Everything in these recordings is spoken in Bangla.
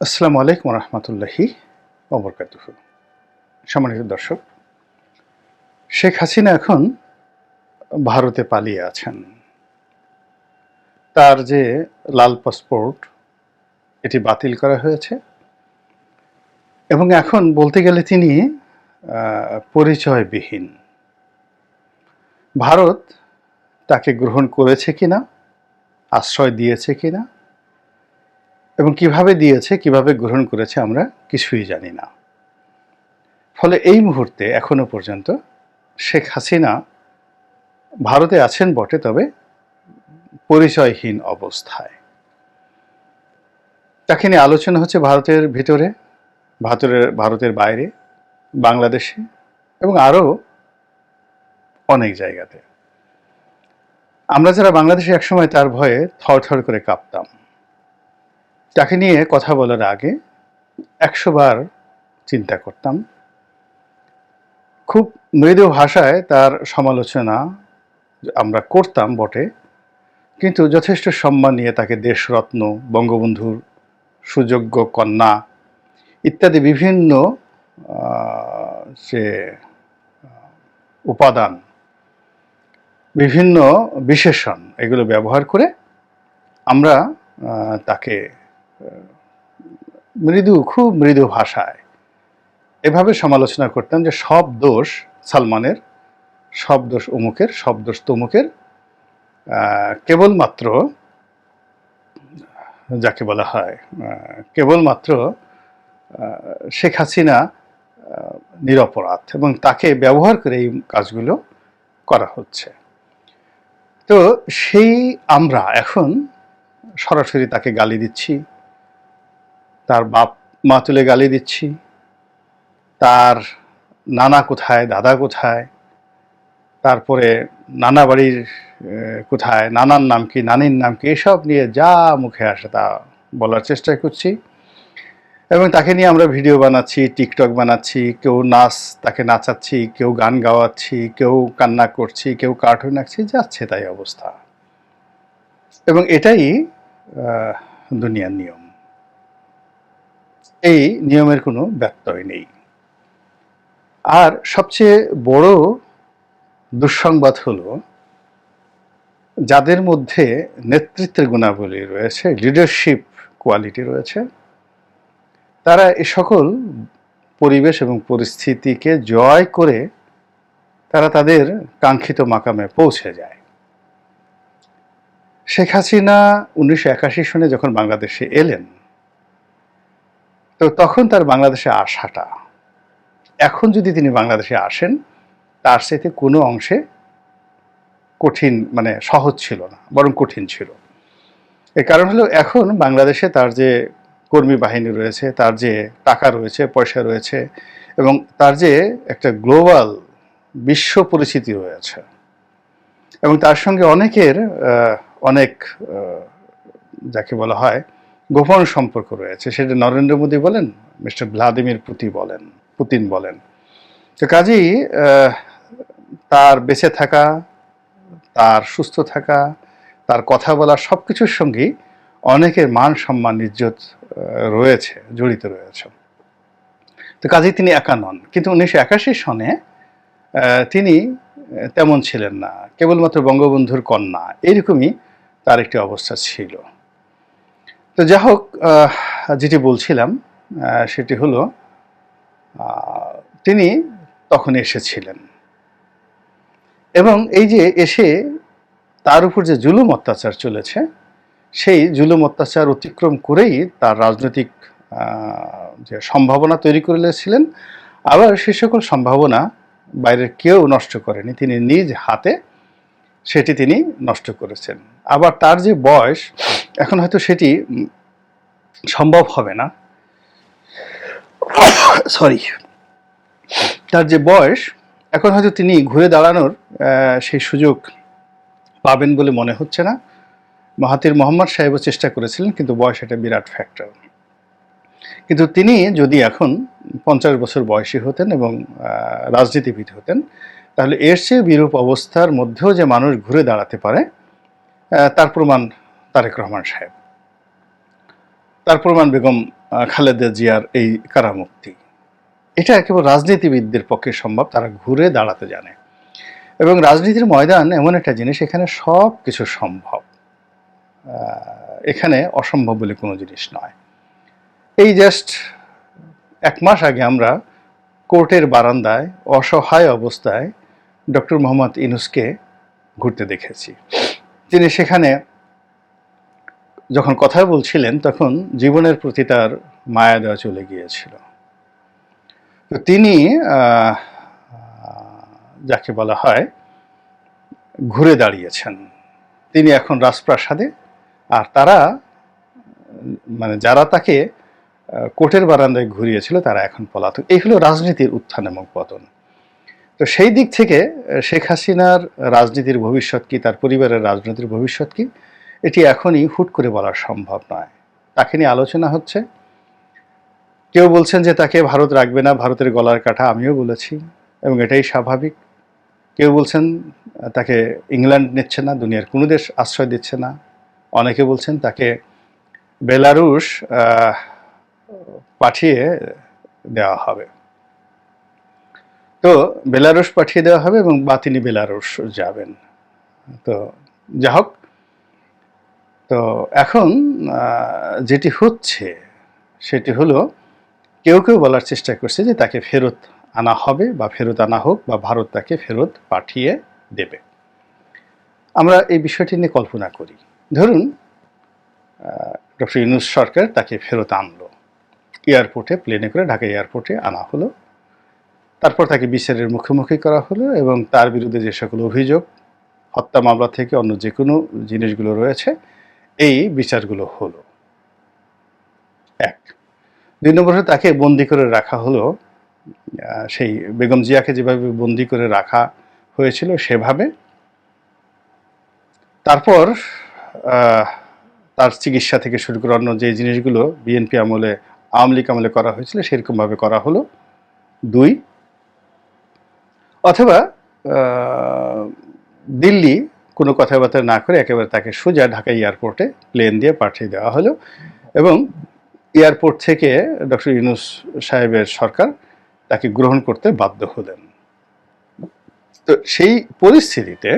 আসসালামু আলাইকুম রহমতুল্লাহি অবরকাতুহ সম্মানিত দর্শক, শেখ হাসিনা এখন ভারতে পালিয়ে আছেন। তার যে লাল পাসপোর্ট, এটি বাতিল করা হয়েছে এবং এখন বলতে গেলে তিনি পরিচয়বিহীন। ভারত তাকে গ্রহণ করেছে কিনা, আশ্রয় দিয়েছে কিনা এবং কীভাবে দিয়েছে, কীভাবে গ্রহণ করেছে আমরা কিছুই জানি না। ফলে এই মুহূর্তে এখনও পর্যন্ত শেখ হাসিনা ভারতে আছেন বটে, তবে পরিচয়হীন অবস্থায়। তাকে নিয়ে আলোচনা হচ্ছে ভারতের ভিতরে, ভারতের ভারতের বাইরে, বাংলাদেশে এবং আরও অনেক জায়গাতে। আমরা যারা বাংলাদেশে একসময় তার ভয়ে থর থর করে কাঁপতাম। তাকে নিয়ে কথা বলার আগে একশো বার চিন্তা করতাম। খুব মৃদু ভাষায় তার সমালোচনা আমরা করতাম বটে, কিন্তু যথেষ্ট সম্মান নিয়ে তাকে দেশরত্ন, বঙ্গবন্ধুর সুযোগ্য কন্যা ইত্যাদি বিভিন্ন যে উপাদান, বিভিন্ন বিশেষণ এগুলো ব্যবহার করে আমরা তাকে মৃদু, খুব মৃদু ভাষায় এভাবে সমালোচনা করতাম যে সব দোষ সালমানের, সব দোষ অমুকের, সব দোষ তমুকের কেবলমাত্র যাকে বলা হয় কেবলমাত্র শেখ হাসিনা নিরপরাধ এবং তাকে ব্যবহার করে এই কাজগুলো করা হচ্ছে। তো সেই আমরা এখন সরাসরি তাকে গালি দিচ্ছি। তার বাপ মা তুলে গালি দিচ্ছি। তার নানা কোথায়, দাদা কোথায়, তারপরে নানা বাড়ির কোথায়, নানার নাম কি, নানির নাম কি, এসব নিয়ে যা মুখে আসে তা বলার চেষ্টা করছি। এবং তাকে নিয়ে আমরা ভিডিও বানাচ্ছি, টিকটক বানাচ্ছি, কেউ নাচ, তাকে নাচাচ্ছি, কেউ গান গাওয়াচ্ছি, কেউ কান্না করছি, কেউ কার্টুন আঁকছি, যাচ্ছে তাই অবস্থা। এবং এটাই দুনিয়ার নিয়ম। এই নিয়মের কোনো ব্যত্যয় নেই। আর সবচেয়ে বড় দুঃসংবাদ হলো, যাদের মধ্যে নেতৃত্বের গুণাবলী রয়েছে লিডারশিপ কোয়ালিটি রয়েছে, তারা এ সকল পরিবেশ এবং পরিস্থিতিকে জয় করে তারা তাদের কাঙ্ক্ষিত মাকামে পৌঁছে যায়। শেখ হাসিনা উনিশশো একাশি সনে যখন বাংলাদেশে এলেন তো তখন তার বাংলাদেশে আসাটা। এখন যদি তিনি বাংলাদেশে আসেন, তার সাথে কোনো অংশে কঠিন মানে সহজ ছিল না, বরং কঠিন ছিল। এর কারণ হলো এখন বাংলাদেশে তার যে কর্মী বাহিনী রয়েছে, তার যে টাকা রয়েছে, পয়সা রয়েছে, এবং তার যে একটা গ্লোবাল বিশ্ব পরিচিতি রয়েছে, এবং তার সঙ্গে অনেকের অনেক যাকে বলা হয় গোপন সম্পর্ক রয়েছে, সেটা নরেন্দ্র মোদী বলেন, মিস্টার ভ্লাদিমির পুতি বলেন, পুতিন বলেন। তো কাজেই তার বেঁচে থাকা, তার সুস্থ থাকা, তার কথা বলা সব কিছুর সঙ্গেই অনেকের মান সম্মান, ইজ্জত রয়েছে, জড়িত রয়েছে। তো কাজেই তিনি একা নন। কিন্তু উনিশশো একাশি সনে তিনি তেমন ছিলেন না। কেবলমাত্র বঙ্গবন্ধুর কন্যা এইরকমই তার একটি অবস্থা ছিল। তো যা হোক যেটি বলছিলাম সেটি হলো তিনি তখন এসেছিলেন। এবং এই যে এসে তার উপর যে জুলুম অত্যাচার চলেছে, সেই জুলুম অত্যাচার অতিক্রম করেই তার রাজনৈতিক যে সম্ভাবনা তৈরি করেছিলেন আবার সে সকল সম্ভাবনা বাইরের কেউ নষ্ট করেনি। তিনি নিজ হাতে সেটি তিনি নষ্ট করেছেন। আবার তার যে বয়স, এখন হয়তো সেটি সম্ভব হবে না। সরি তার যে বয়স, এখন হয়তো তিনি ঘুরে দাঁড়ানোর সেই সুযোগ পাবেন বলে মনে হচ্ছে না। মাহাতির মোহাম্মদ সাহেবও চেষ্টা করেছিলেন, কিন্তু বয়স একটা বিরাট ফ্যাক্টর কিন্তু তিনি যদি এখন পঞ্চাশ বছর বয়সী হতেন এবং রাজনীতিবিদ হতেন, তাহলে এর চেয়ে বিরূপ অবস্থার মধ্যেও যে মানুষ ঘুরে দাঁড়াতে পারে তার প্রমাণ তারেক রহমান সাহেব। তার প্রমাণ বেগম খালেদা জিয়ার এই কারামুক্তি। এটা কেবল রাজনীতিবিদদের পক্ষে সম্ভব, তারা ঘুরে দাঁড়াতে জানে। এবং রাজনীতির ময়দান এমন একটা জিনিস, এখানে সব কিছু সম্ভব এখানে অসম্ভব বলে কোনো জিনিস নয়। এই জাস্ট এক মাস আগে আমরা কোর্টের বারান্দায়, অসহায় অবস্থায় ডক্টর মোহাম্মদ ইনুসকে ঘুরতে দেখেছি। তিনি সেখানে যখন কথা বলছিলেন, তখন জীবনের প্রতি তার মায়া দেওয়া চলে গিয়েছিল। তো তিনি যাকে বলা হয়, ঘুরে দাঁড়িয়েছেন। তিনি এখন রাজপ্রাসাদে, আর তারা মানে যারা তাকে কোর্টের বারান্দায় ঘুরিয়েছিল, তারা এখন পলাতক। এই হলো রাজনীতির উত্থান এবং পতন। তো সেই দিক থেকে শেখ হাসিনার রাজনীতির ভবিষ্যৎ কি, তার পরিবারের রাজনীতির ভবিষ্যৎ কি, এটি এখনই হুট করে বলা সম্ভব নয়। তাকে নিয়ে আলোচনা হচ্ছে। কেউ বলছেন যে তাকে ভারত রাখবে না, ভারতের গলার কাটা আমিও বলেছি, এবং এটাই স্বাভাবিক। কেউ বলছেন তাকে ইংল্যান্ড নিচ্ছে না, দুনিয়ার কোনো দেশ আশ্রয় দিচ্ছে না। অনেকে বলছেন তাকে বেলারুশ পাঠিয়ে দেওয়া হবে। তো বেলারুশ পাঠিয়ে দেওয়া হবে এবং বা তিনি বেলারুশ যাবেন। তো যা হোক, তো এখন যেটি হচ্ছে সেটি হলো, কেউ কেউ বলার চেষ্টা করছে যে তাকে ফেরত আনা হবে বা ফেরত আনা হোক বা ভারত তাকে ফেরত পাঠিয়ে দেবে। আমরা এই বিষয়টি নিয়ে কল্পনা করি। ধরুন ডক্টর ইউনুস সরকার তাকে ফেরত আনলো। এয়ারপোর্টে, প্লেনে করে ঢাকা এয়ারপোর্টে আনা হলো। তারপর তাকে বিচারের মুখোমুখি করা হলো এবং তার বিরুদ্ধে যে সকল অভিযোগ, হত্যা মামলা থেকে অন্য যে কোনো জিনিসগুলো রয়েছে, এই বিচারগুলো হলো। এক। দুই নম্বর তাকে বন্দি করে রাখা হলো। সেই বেগম জিয়াকে যেভাবে বন্দি করে রাখা হয়েছিল সেভাবে। তারপর তার চিকিৎসা থেকে শুরু করে অন্য যে জিনিসগুলো বিএনপি আমলে, আওয়ামী লীগ আমলে করা হয়েছিল সেরকমভাবে করা হলো। দুই অথবা দিল্লি কোনো কথাবার্তা না করে একেবারে তাকে সোজা ঢাকা এয়ারপোর্টে প্লেন দিয়ে পাঠিয়ে দেওয়া হলো এবং এয়ারপোর্ট থেকে ডক্টর ইউনুস সাহেবের সরকার তাকে গ্রহণ করতে বাধ্য হলেন। তো সেই পরিস্থিতিতে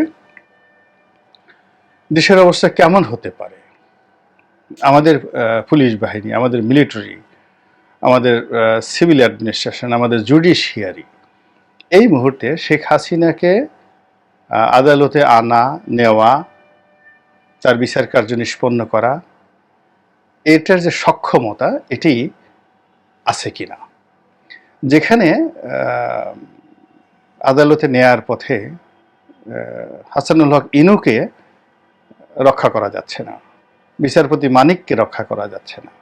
দেশের অবস্থা কেমন হতে পারে? আমাদের পুলিশ বাহিনী, আমাদের মিলিটারি, আমাদের সিভিল অ্যাডমিনিস্ট্রেশন, আমাদের জুডিশিয়ারি এই মুহূর্তে শেখ হাসিনাকে আদালতে আনা, নেওয়া, তার বিচার কার্য নিষ্পন্ন করা, এটার যে সক্ষমতা, এটি আছে কিনা? যেখানে আদালতে নেয়ার পথে হাসানুল হক ইনুকে রক্ষা করা যাচ্ছে না, বিচারপতি মানিককে রক্ষা করা যাচ্ছে না,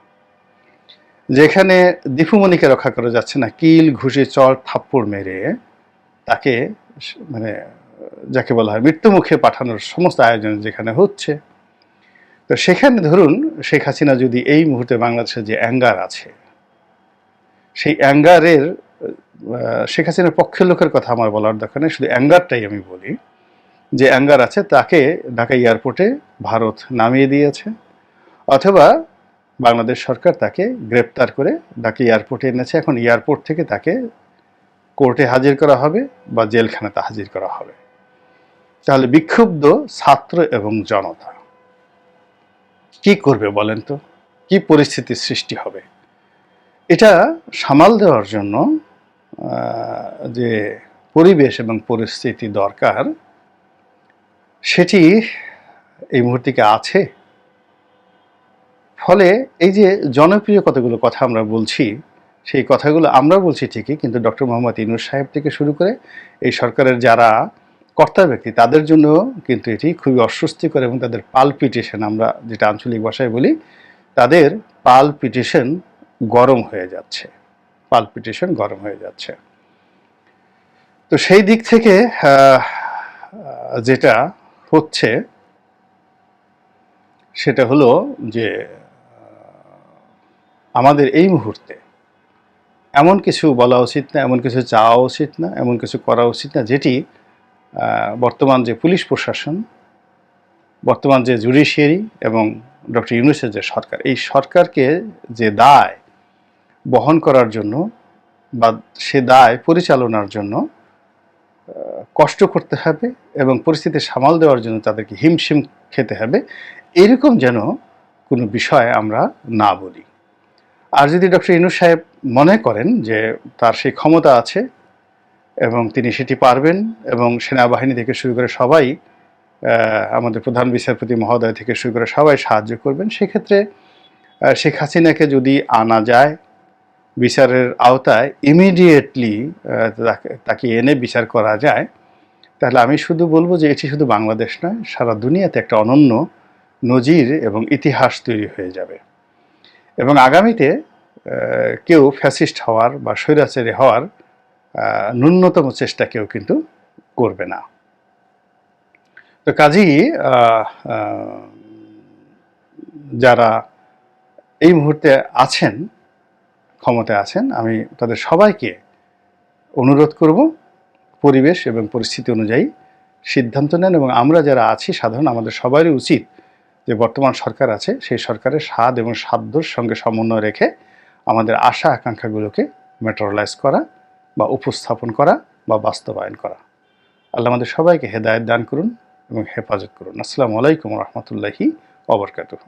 যেখানে দীপুমণিকে রক্ষা করা যাচ্ছে না, কিল, ঘুষি চর থাপ্পড় মেরে তাকে মানে যাকে বলা হয় মৃত্যুমুখে পাঠানোর সমস্ত আয়োজন যেখানে হচ্ছে। তো সেখানে ধরুন শেখ হাসিনা যদি এই মুহূর্তে বাংলাদেশে যে অ্যাঙ্গার আছে, সেই অ্যাঙ্গারের শেখ হাসিনার পক্ষের লোকের কথা আমার বলার দরকার নেই, শুধু অ্যাঙ্গারটাই আমি বলি। যে অ্যাঙ্গার আছে তাকে ঢাকা এয়ারপোর্টে ভারত নামিয়ে দিয়েছে, অথবা বাংলাদেশ সরকার তাকে গ্রেপ্তার করে ঢাকা এয়ারপোর্টে এনেছে। এখন এয়ারপোর্ট থেকে তাকে কোর্টে হাজির করা হবে বা জেলখানাতে হাজির করা হবে। তাহলে বিক্ষুব্ধ ছাত্র এবং জনতা কি করবে বলেন তো? কি পরিস্থিতির সৃষ্টি হবে? এটা সামাল দেওয়ার জন্য যে পরিবেশ এবং পরিস্থিতি দরকার, সেটি এই মুহূর্তে আছে? ফলে এই যে জনপ্রিয় কতগুলো কথা আমরা বলছি সেই কথাগুলো আমরা বলছি ঠিকই, কিন্তু ডক্টর মোহাম্মদ ইনুস সাহেব থেকে শুরু করে এই সরকারের যারা কর্তা ব্যক্তি, তাদের জন্য কিন্তু এটি খুবই অস্বস্তিকর এবং তাদের পালপিটেশন আমরা যেটা আঞ্চলিক ভাষায় বলি, তাদের পালপিটেশন গরম হয়ে যাচ্ছে। পালপিটেশন গরম হয়ে যাচ্ছে। তো সেই দিক থেকে যেটা হচ্ছে, সেটা হলো যে, আমাদের এই মুহূর্তে এমন কিছু বলা উচিত না, এমন কিছু চাওয়া উচিত না, এমন কিছু করা উচিত না, যেটি বর্তমান যে পুলিশ প্রশাসন, বর্তমান যে জুডিশিয়ারি এবং ডক্টর ইউনুসের যে সরকার, এই সরকারকে যে দায় বহন করার জন্য বা সে দায় পরিচালনার জন্য কষ্ট করতে হবে এবং পরিস্থিতি সামাল দেওয়ার জন্য তাদেরকে হিমশিম খেতে হবে, এরকম যেন কোনো বিষয় আমরা না বলি। আর যদি ডক্টর ইনু সাহেব মনে করেন যে তার সেই ক্ষমতা আছে এবং তিনি সেটি পারবেন এবং সেনাবাহিনী থেকে শুরু করে সবাই আমাদের প্রধান বিচারপতি মহোদয় থেকে শুরু করে সবাই সাহায্য করবেন। সেক্ষেত্রে শেখ হাসিনাকে যদি আনা যায় বিচারের আওতায় ইমিডিয়েটলি তাকে এনে বিচার করা যায়, তাহলে আমি শুধু বলব যে এটি শুধু বাংলাদেশ নয়, সারা দুনিয়াতে একটা অনন্য নজির এবং ইতিহাস তৈরি হয়ে যাবে। এবং আগামীতে কেউ ফ্যাসিস্ট হওয়ার বা স্বৈরাচারী হওয়ার ন্যূনতম চেষ্টা কেউ কিন্তু করবে না। তো কাজেই যারা এই মুহূর্তে আছেন, ক্ষমতায় আছেন, আমি তাদের সবাইকে অনুরোধ করব, পরিবেশ এবং পরিস্থিতি অনুযায়ী সিদ্ধান্ত নেন এবং আমরা যারা আছি, সাধারণ আমাদের সবারই উচিত যে বর্তমান সরকার আছে, সেই সরকারের স্বাদ এবং সাধ্যর সঙ্গে সমন্বয় রেখে আমাদের আশা আকাঙ্ক্ষাগুলোকে মেটারলাইজ করা বা উপস্থাপন করা বা বাস্তবায়ন করা। আল্লাহ আমাদের সবাইকে হেদায়ত দান করুন এবং হেফাজত করুন। আসসালামু আলাইকুম রহমতুল্লাহি অবরকাতুহ